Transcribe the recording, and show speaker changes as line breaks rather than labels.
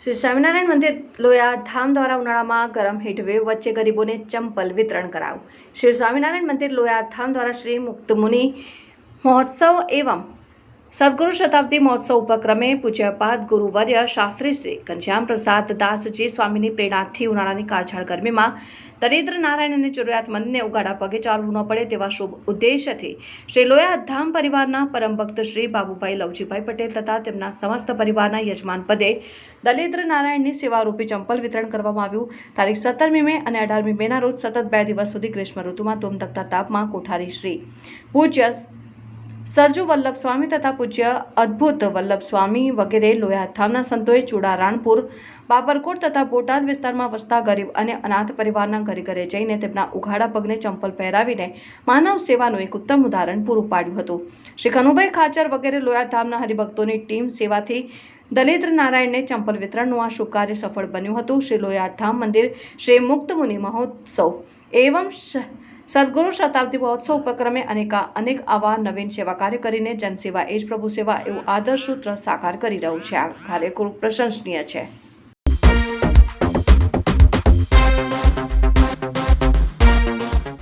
શ્રી સ્વામિનારાયણ મંદિર લોયા ધામ દ્વારા ઉનાળામાં ગરમ હીટવેવ વચ્ચે ગરીબોને ચંપલ વિતરણ કરાવ્યું શ્રી સ્વામિનારાયણ મંદિર લોયા ધામ દ્વારા શ્રી મુક્ત મુનિ મહોત્સવ એવં સદગુરુ શતાબ્દી મહોત્સવ ઉપક્રમે પૂજ્યપાદ ગુરુવર્ય શાસ્ત્રી શ્રી ઘનશ્યામ પ્રસાદ દાસજી સ્વામીની પ્રેરણાથી ઉનાળાની કાળઝાળ ગરમીમાં દરિદ્ર નારાયણ અને જરૂરિયાતમંદને ઉગાડા પગે ચાલવું ન પડે તેવા શુભ ઉદ્દેશ્યથી શ્રી લોયા ધામ પરિવારના પરમ ભક્ત શ્રી બાબુભાઈ લવજીભાઈ પટેલ તથા તેમના સમસ્ત પરિવારના યજમાન પદે દલિદ્ર નારાયણની સેવારૂપી ચંપલ વિતરણ કરવામાં આવ્યું. તારીખ સત્તરમી મે અને અઢારમી મેના રોજ સતત બે દિવસ સુધી ગ્રીષ્મ ઋતુમાં ધૂમધકતા તાપમાં કોઠારી શ્રી પૂજ્ય સરજુ વલ્લભ સ્વામી તથા પૂજ્ય અદ્ભુત વલ્લભ સ્વામી વગેરે લોયા ધામના સંતોએ ચૂડા રાણપુર, બાબરકોટ તથા બોટાદ વિસ્તારમાં વસતા ગરીબ અને અનાથ પરિવારના ઘરે ઘરે જઈને તેમના ઉઘાડા પગને ચંપલ પહેરાવીને માનવ સેવાનું એક ઉત્તમ ઉદાહરણ પૂરું પાડ્યું હતું. શ્રી કનુભાઈ ખાચર વગેરે લોયા ધામના હરિભક્તોની ટીમ સેવાથી દલિદ્ર નારાયણને ચંપલ વિતરણનું આ શુભ કાર્ય સફળ બન્યું હતું. શ્રી લોયા ધામ મંદિર શ્રી મુક્ત મુનિ મહોત્સવ. એવં શ- સદગુરુ શતાબ્દી મહોત્સવ ઉપક્રમે અનેકા અનેક આવા નવીન સેવા કાર્ય કરીને જનસેવા એ જ પ્રભુ સેવા એવું આદર્શ સૂત્ર સાકાર કરી રહ્યું છે. આ કાર્ય ખૂબ પ્રશંસનીય છે.